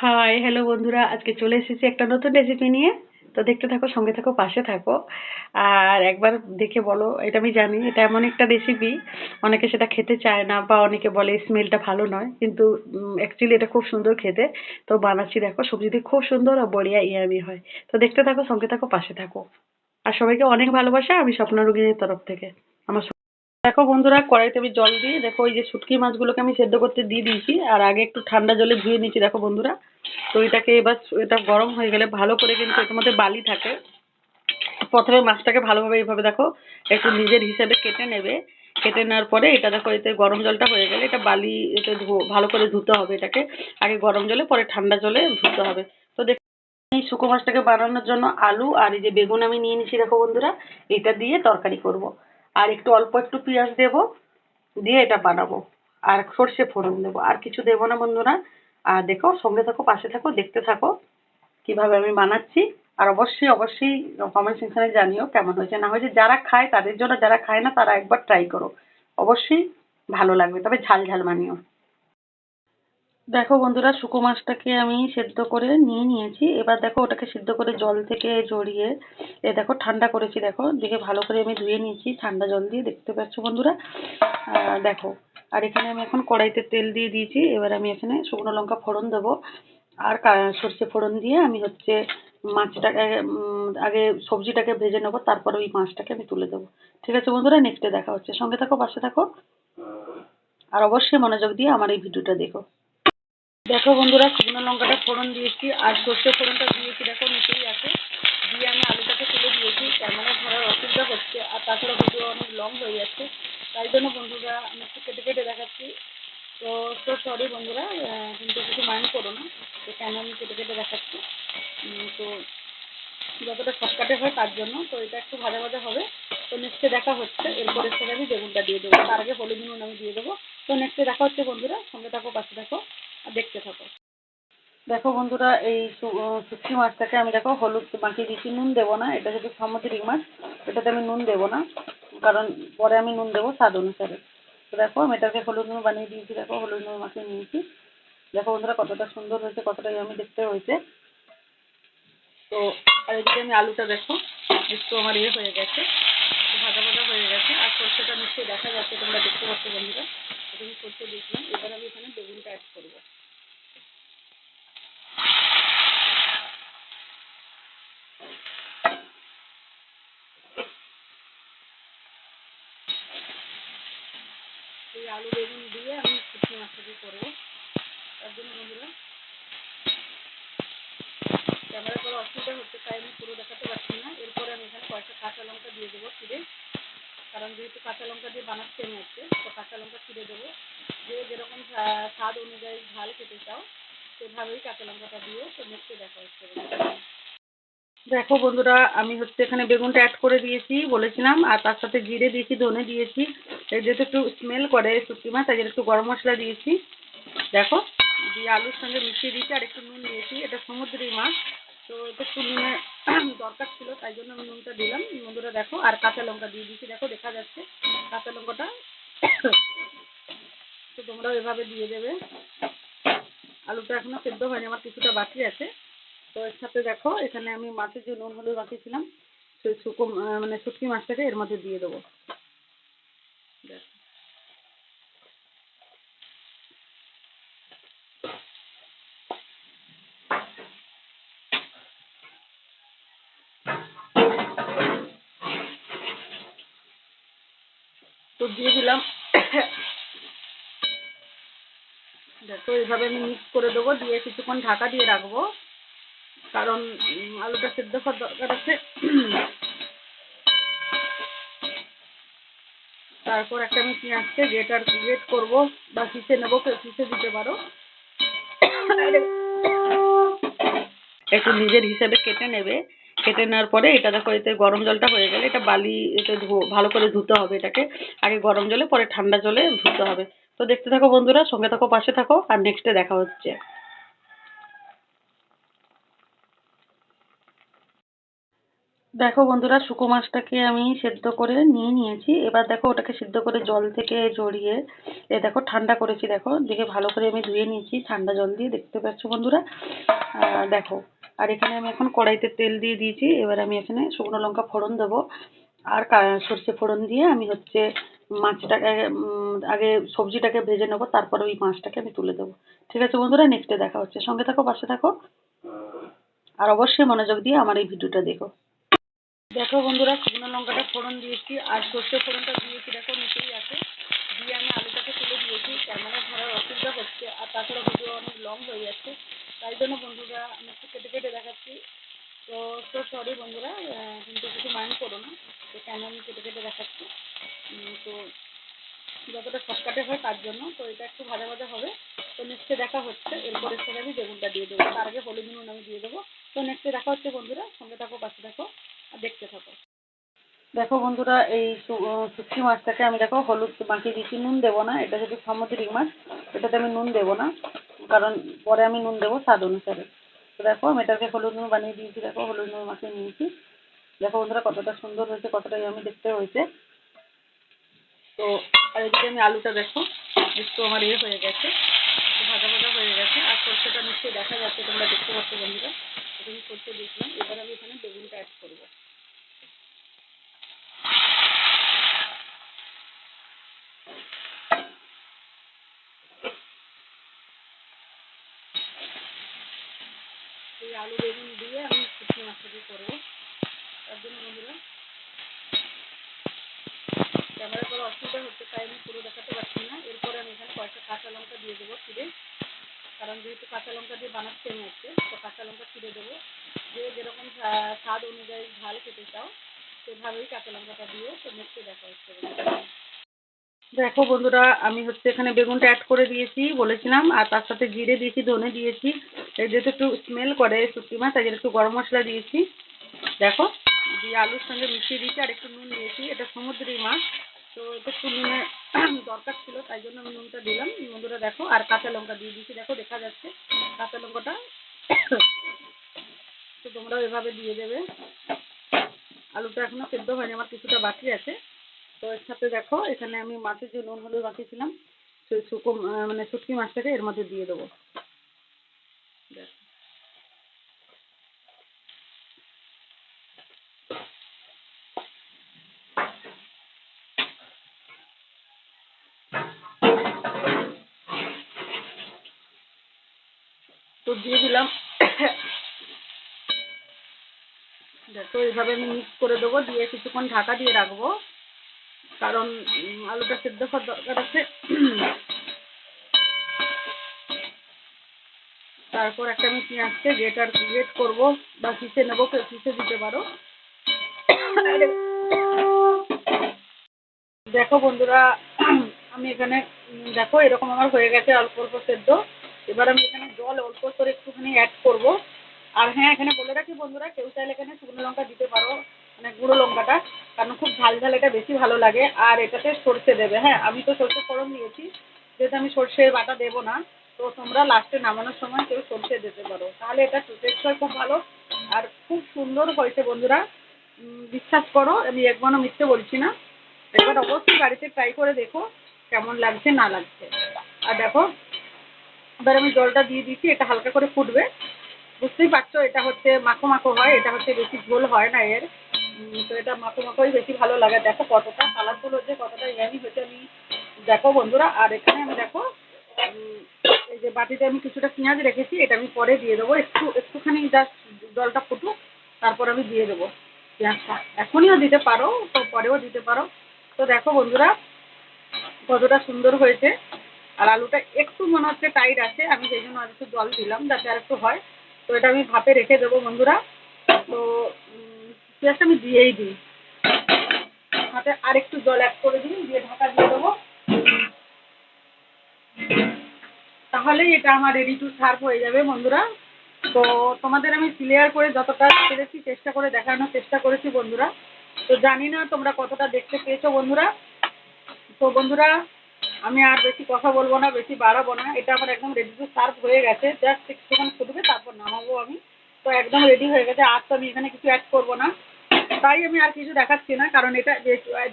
Hi hello বন্ধুরা। আজকে চলে এসেছি একটা নতুন রেসিপি নিয়ে। তো দেখতে থাকো, সঙ্গে থাকো, পাশে থাকো। আর একবার দেখে বলো, এটা আমি জানি, এটা এমন একটা রেসিপি অনেকে সেটা খেতে চায় না বা অনেকে বলে স্মেলটা ভালো নয়, কিন্তু অ্যাকচুয়ালি এটা খুব সুন্দর খেতে। তো বানাচ্ছি, দেখো, সবজি দিয়ে খুব সুন্দর আর বড়িয়া ইয়ামি হয়। তো দেখতে থাকো, সঙ্গে থাকো, পাশে থাকো। আর সবাইকে অনেক ভালোবাসা, আমি স্বপ্ন রোগীদের তরফ থেকে। আমার দেখো বন্ধুরা, কড়াইতে আমি জল দিয়ে, দেখো ওই যে শুটকি মাছগুলোকে আমি সেদ্ধ করতে দিয়ে দিয়েছি, আর আগে একটু ঠান্ডা জলে ধুয়ে নিয়েছি, দেখো বন্ধুরা। তো এটাকে এবার এটা গরম হয়ে গেলে ভালো করে কিন্তু এটার মধ্যে বালি থাকে। প্রথমে মাছটাকে ভালোভাবে এইভাবে দেখো, একটু নিজের হিসেবে কেটে নেবে। কেটে নেওয়ার পরে এটা দেখো, এতে গরম জলটা হয়ে গেলে এটা বালি, এতে ভালো করে ধুতে হবে এটাকে। আগে গরম জলে, পরে ঠান্ডা জলে ধুতে হবে। তো দেখ, এই শুকো মাছটাকে বানানোর জন্য আলু আর এই যে বেগুন আমি নিয়ে নিচ্ছি দেখো বন্ধুরা, এটা দিয়ে তরকারি করব। আর একটু অল্প একটু পেঁয়াজ দেব, দিয়ে এটা বানাবো। আর সর্ষে ফোড়ন দেবো। আর কিছু দেবো না বন্ধুরা। আর দেখো, সঙ্গে থাকো, পাশে থাকো, দেখতে থাকো কীভাবে আমি বানাচ্ছি। আর অবশ্যই অবশ্যই কমেন্ট সেকশনে জানিও কেমন হয়েছে, না হয়েছে। যারা খায়, তাদের জন্য যারা খায় না, তারা একবার ট্রাই করো। অবশ্যই ভালো লাগবে। তবে ঝাল ঝাল বানিও। দেখো বন্ধুরা, শুকো মাছটাকে আমি সেদ্ধ করে নিয়ে নিয়েছি। এবার দেখো ওটাকে সিদ্ধ করে জল থেকে জড়িয়ে এ দেখো ঠান্ডা করেছি দেখো। দেখে ভালো করে আমি ধুয়ে নিয়েছি, ঠান্ডা জল দিয়ে দেখতে পাচ্ছ বন্ধুরা। দেখো, আর এখানে আমি এখন কড়াইতে তেল দিয়ে দিয়েছি। এবার আমি এখানে শুকনো লঙ্কা ফোড়ন দেবো। আর সর্ষে ফোড়ন দিয়ে আমি হচ্ছে মাছটাকে আগে সবজিটাকে ভেজে নেব, তারপর ওই মাছটাকে আমি তুলে দেবো। ঠিক আছে বন্ধুরা নেক্সটে দেখা হচ্ছে। সঙ্গে থাকো, পাশে থাকো। আর অবশ্যই মনোযোগ দিয়ে আমার এই ভিডিওটা দেখো। দেখো বন্ধুরা, শুকনো লঙ্কাটা ফোড়ন দিয়েছি, আর সর্ষে ফোড়নটা দিয়েছি, দেখো নিচেই আছে। দিয়ে আমি আলুটাকে তুলে দিয়েছি, ক্যামেরা ধরার অসুবিধা হচ্ছে, আর তাছাড়া ভিডিও অনেক লং হয়ে যাচ্ছে। তাই জন্য বন্ধুরা, আমি একটু কেটে কেটে দেখাচ্ছি। তো তো সরি বন্ধুরা কিন্তু কিছু মাইন্ড করো না। তো কেন আমি কেটে কেটে দেখাচ্ছি? তো যতটা শর্টকাটে হয় তার জন্য। তো এটা একটু ভাজা ভাজা হবে। তো নেক্সটে দেখা হচ্ছে। এরপরের সাথে আমি বেগুনটা দিয়ে দেবো। তার আগে হলুদ নুন আমি দিয়ে দেবো। তো নেক্সটে দেখা হচ্ছে বন্ধুরা। সঙ্গে থাকো, পাশে থাকো। দেখতে থাকো। দেখো বন্ধুরা, এই শুটকি মাছটাকে আমি দেখো হলুদ মাখিয়ে দিচ্ছি নুন দেবো না, এটা যেহেতু সামুদ্রিক মাছ, এটাতে আমি নুন দেবো না, কারণ পরে আমি নুন দেবো স্বাদ অনুসারে। তো দেখো, আমি এটাকে হলুদ নুন বানিয়ে দিয়েছি, দেখো, হলুদ নুন মাখিয়ে নিয়েছি। দেখো বন্ধুরা, কতটা সুন্দর হয়েছে, কতটা আমি দেখতে হয়েছে। তো, আর এদিকে আমি আলুটা দেখো, একটু আমার ইয়ে হয়ে গেছে ভাজা ভাজা হয়ে গেছে, আর সর্ষেটা নিশ্চয়ই দেখা যাচ্ছে, তোমরা দেখতে পাচ্ছ বন্ধুরা। আমি সর্ষে দিয়েছিলাম, এবার আমি এখানে বেগুনটা অ্যাড করব। আলু বেগুন দিয়ে আমি শুকনো মাছটাকে করব। তার জন্য বন্ধুরা ক্যামেরা করা অসুবিধা হচ্ছে তাই আমি পুরো দেখাতে পারছি না। এরপরে আমি এখানে কয়েকটা কাঁচা লঙ্কা দিয়ে দেবো চিড়ে কারণ যেহেতু কাঁচা লঙ্কা দিয়ে বানাচ্ছি আমি আজকে তো কাঁচা লঙ্কা চিড়ে দেবো। যে যেরকম স্বাদ অনুযায়ী ঝাল খেতে চাও দেখা বন্ধুরা, আমি হচ্ছে এখানে বেগুনটা অ্যাড করে দিয়েছি, বলেছিলাম, আর তার সাথে জিরে দিয়েছি, ধনে দিয়েছি। যেহেতু একটু স্মেল করে শুটকি মাছ, তাই একটু গরম মশলা দিয়েছি। দেখো, দিয়ে আলুর সঙ্গে মিশিয়ে দিয়েছি, আর একটু নুন দিয়েছি এটা সমুদ্রের মাছ, তো এটা একটু নুনের দরকার ছিল, তাই জন্য আমি নুনটা দিলাম। বন্ধুরা, দেখো, আর কাঁচা লঙ্কা দিয়ে দিয়েছি। দেখো, দেখা যাচ্ছে, কাঁচা লঙ্কাটা তো তোমরাও এভাবে দিয়ে দেবে। আলুটা এখনও সেদ্ধ হয়নি, আমার কিছুটা বাকি আছে। তো এর সাথে দেখো, এখানে আমি মাছের যে নুন, হলুদ মাখিয়েছিলাম সেই শুকো মানে শুটকি মাছটাকে এর মধ্যে দিয়ে দেবো। তো দিয়ে দিলাম। দেখো এইভাবে আমি মিক্স করে দেবো, দিয়ে কিছুক্ষণ ঢাকা দিয়ে রাখব। কারণ আলুটা সেদ্ধ হওয়ার দরকার আছে। তারপর একটা আমি পেঁয়াজকে গ্রেটার গ্রেট করব, বা পিষে নেব পিষে দিতে পারো। একটু নিজের হিসেবে কেটে নেবে। কেটে নেওয়ার পরে এটা দেখো, এতে গরম জলটা হয়ে গেলে এটা বালি এতে ভালো করে ধুতে হবে এটাকে। আগে গরম জলে, পরে ঠান্ডা জলে ধুতে হবে। তো দেখতে থাকো বন্ধুরা, সঙ্গে থাকো, পাশে থাকো, আর নেক্সটে দেখা হচ্ছে। দেখো বন্ধুরা, শুকো মাছটাকে আমি সেদ্ধ করে নিয়ে নিয়েছি। এবার দেখো ওটাকে সেদ্ধ করে জল থেকে জড়িয়ে এ দেখো ঠান্ডা করেছি দেখো। দেখে ভালো করে আমি ধুয়ে নিয়েছি, ঠান্ডা জল দিয়ে দেখতে পাচ্ছ বন্ধুরা। দেখো, আর এখানে আমি এখন কড়াইতে তেল দিয়ে দিয়েছি। এবার আমি এখানে শুকনো লঙ্কা ফোড়ন দেবো। আর সর্ষে ফোড়ন দিয়ে আমি হচ্ছে মাছটাকে আগে সবজিটাকে ভেজে নেব, তারপর ওই মাছটাকে আমি তুলে দেবো। ঠিক আছে বন্ধুরা নেক্সটে দেখা হচ্ছে। সঙ্গে থাকো, পাশে থাকো। আর অবশ্যই মনোযোগ দিয়ে আমার এই ভিডিওটা দেখো। দেখো বন্ধুরা, শুকনো লঙ্কাটা ফোড়ন দিয়েছি, আর সর্ষে ফোড়নটা দিয়েছি। দেখো, নিচেই আছে। দিয়ে আমি আলুটাকে তুলে দিয়েছি। ক্যামেরা ধরার অসুবিধা হচ্ছে, আর তাছাড়া ভিডিও অনেক লং হয়ে যাচ্ছে। তাই জন্য বন্ধুরা আমি একটু কেটে কেটে দেখাচ্ছি তো তো সরি বন্ধুরা আহ, কিন্তু কিছু মাইন্ড করো না তো কেন আমি কেটে কেটে দেখাচ্ছি উম, তো যতটা হয় তার জন্য, তো এটা একটু ভাজা ভাজা হবে। তো নেক্সটে দেখা হচ্ছে, এরপরে সেটা আমি বেগুনটা দিয়ে দেবো। তার আগে হলুদ নুন আমি দিয়ে দেবো। তো নেক্সটে দেখা হচ্ছে বন্ধুরা, সঙ্গে থাকো, পাশে থাকো, আর দেখতে থাকো। দেখো বন্ধুরা, এই শুটকি মাছটাকে আমি দেখো হলুদ মাখিয়ে দিচ্ছি নুন দেবো না, এটা যদি সামুদ্রিক মাছ, এটাতে আমি নুন দেবো না, কারণ পরে আমি নুন দেবো স্বাদ অনুসারে। তো দেখো, আমি এটাকে হলুদ নুন বানিয়ে দিয়েছি, দেখো, হলুদ নুন মাখিয়ে নিয়েছি। দেখো বন্ধুরা, কতটা সুন্দর হয়েছে কতটা আমি দেখতে হয়েছে। তো আর এদিকে আমি আলুটা দেখো একটু আমার ইয়ে হয়ে গেছে, ভাজা ভাজা হয়ে গেছে, আর সরষেটা নিশ্চয়ই দেখা যাচ্ছে তোমরা দেখতে পাচ্ছ বন্ধুরা, এটা আমি সরষে দিয়েছিলাম এবার আমি এখানে বেগুনটা অ্যাড করব। আলু বেগুন দিয়ে আমি শুকনো মাছটাকে করব। তার জন্য বন্ধুরা ক্যামেরা করা অসুবিধা হচ্ছে তাই আমি পুরো দেখাতে পারছি না। এরপরে আমি এখানে কয়েকটা কাঁচা লঙ্কা দিয়ে দেবো ছিঁড়ে। কারণ যেহেতু কাঁচা লঙ্কা দিয়ে বানাচ্ছি আমি আজকে তো কাঁচা লঙ্কা ছিঁড়ে দেবো। যে যেরকম স্বাদ অনুযায়ী ঝাল খেতে চাও, সেভাবেই কাঁচা লঙ্কাটা দিও তো নেক্সটে দেখা হচ্ছে। দেখো বন্ধুরা, আমি হচ্ছে এখানে বেগুনটা অ্যাড করে দিয়েছি, বলেছিলাম, আর তার সাথে জিরে দিয়েছি, ধনে দিয়েছি। যেহেতু একটু স্মেল করে শুটকি মাছ, তাই একটু গরম মশলা দিয়েছি। দেখো, দিয়ে আলুর সঙ্গে মিশিয়ে দিয়েছি, আর একটু নুন দিয়েছি। এটা সমুদ্রি মাছ তো এটা একটু নুনের দরকার ছিল, তাই জন্য আমি নুনটা দিলাম। বন্ধুরা দেখো, আর কাঁচা লঙ্কা দিয়ে দিয়েছি। দেখো, দেখা যাচ্ছে কাঁচা লঙ্কাটা তো তোমরাও এভাবে দিয়ে দেবে। আলুটা এখনও সেদ্ধ হয়নি, আমার কিছুটা বাকি আছে। তো এর সাথে দেখো, এখানে আমি মাছের যে নুন হলুদ মাখিয়েছিলাম সেই শুকো মানে শুটকি মাছটাকে এর মধ্যে দিয়ে দেবো। দেখো। তো দিয়ে দিলাম। দেখো এইভাবে আমি মিক্স করে দেবো, দিয়ে কিছুক্ষণ ঢাকা দিয়ে রাখব। কারণ আলুটা সেদ্ধ হওয়ার দরকার আছে। তারপর একটা আমি পেঁয়াজকে গ্রেটার গ্রেট করব বা পিষে নেব, পিষে দিতে পারো। দেখো বন্ধুরা, আমি এখানে দেখো, এরকম আমার হয়ে গেছে, অল্প অল্প সেদ্ধ। এবার আমি এখানে জল অল্প করে একটুখানি অ্যাড করব। আর হ্যাঁ এখানে বলে রাখি বন্ধুরা, কেউ চাইলে এখানে শুকনো লঙ্কা দিতে পারো মানে গুঁড়ো লঙ্কাটা, কারণ খুব ঝাল ঝাল এটা বেশি ভালো লাগে। আর এটাতে সর্ষে দেবে। হ্যাঁ আমি তো সর্ষে ফোড়ন দিয়েছি, যেহেতু আমি সর্ষের বাটা দেবো না, তো তোমরা লাস্টে নামানোর সময় কেউ সর্ষে দিতে পারো। তাহলে এটা টেস্ট খুব ভালো। আর খুব সুন্দর হয়েছে বন্ধুরা। বিশ্বাস করো, আমি একবারও মিথ্যে বলছি না। এবার অবশ্যই বাড়িতে ট্রাই করে দেখো, কেমন লাগছে, না লাগছে। আর দেখো এবার আমি জলটা দিয়ে দিচ্ছি এটা হালকা করে ফুটবে। বুঝতেই পারছ, এটা হচ্ছে মাখো মাখো হয়, এটা হচ্ছে বেশি ঝোল হয় না এর। তো এটা মাখো মাখোই বেশি ভালো লাগে। দেখো কতটা কালারফুল হচ্ছে কতটা ইয়ামি হচ্ছে আমি দেখো বন্ধুরা। আর এখানে আমি দেখো এই যে বাটিতে আমি কিছুটা পেঁয়াজ রেখেছি, এটা আমি পরে দিয়ে দেবো। একটু, একটুখানি জাস্ট জলটা ফুটুক, তারপর আমি দিয়ে দেবো পেঁয়াজটা। এখনইও দিতে পারো, তো পরেও দিতে পারো। তো দেখো বন্ধুরা, কতটা সুন্দর হয়েছে। আর আলুটা একটু মনে হচ্ছে টাইট আছে, আমি সেই জন্য আর একটু জল দিলাম যাতে আর একটু হয়। তো এটা আমি ভাপে রেখে দেবো বন্ধুরা। তো পেঁয়াজটা আমি দিয়েই দিই। হাতে আর একটু জল অ্যাড করে দিই, দিয়ে ঢাকা দিয়ে দেবো। তাহলেই এটা আমার রেডি টু সার্ভ হয়ে যাবে বন্ধুরা। তো, তোমাদের আমি ক্লিয়ার করে যতটা পেরেছি চেষ্টা করে দেখানোর চেষ্টা করেছি বন্ধুরা। তো জানি না তোমরা কতটা দেখতে পেয়েছ বন্ধুরা। তো বন্ধুরা আমি আর বেশি কথা বলব না, বেশি বাড়াবো না। এটা আমার একদম রেডি টু সার্ভ হয়ে গেছে। জাস্ট একটুখানি ফুটবে, তারপর নামাবো আমি। তো একদম রেডি হয়ে গেছে। আর তো আমি এখানে কিছু অ্যাড করব না। তাই আমি আর কিছু দেখাচ্ছি না, কারণ এটা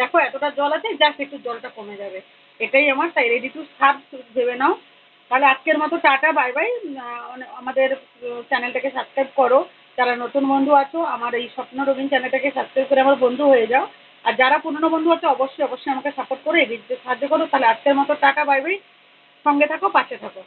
দেখো, এতটা জল আছে জাস্ট একটু জলটা কমে যাবে। এটাই আমার, তাই রেডি টু সার্ভ ভেবে নাও। তাহলে আজকের মতো টাটা বাই বাই আমাদের চ্যানেলটাকে সাবস্ক্রাইব করো। যারা নতুন বন্ধু আছো, আমার এই স্বপ্ন রবীন চ্যানেলটাকে সাবস্ক্রাইব করে আমার বন্ধু হয়ে যাও। আর যারা পুরনো বন্ধু আছে, অবশ্যই অবশ্যই আমাকে সাপোর্ট করো যেতে সাহায্য করো। তাহলে আজকের মতো টাকা বাই বাই সঙ্গে থাকো, পাশে থাকো।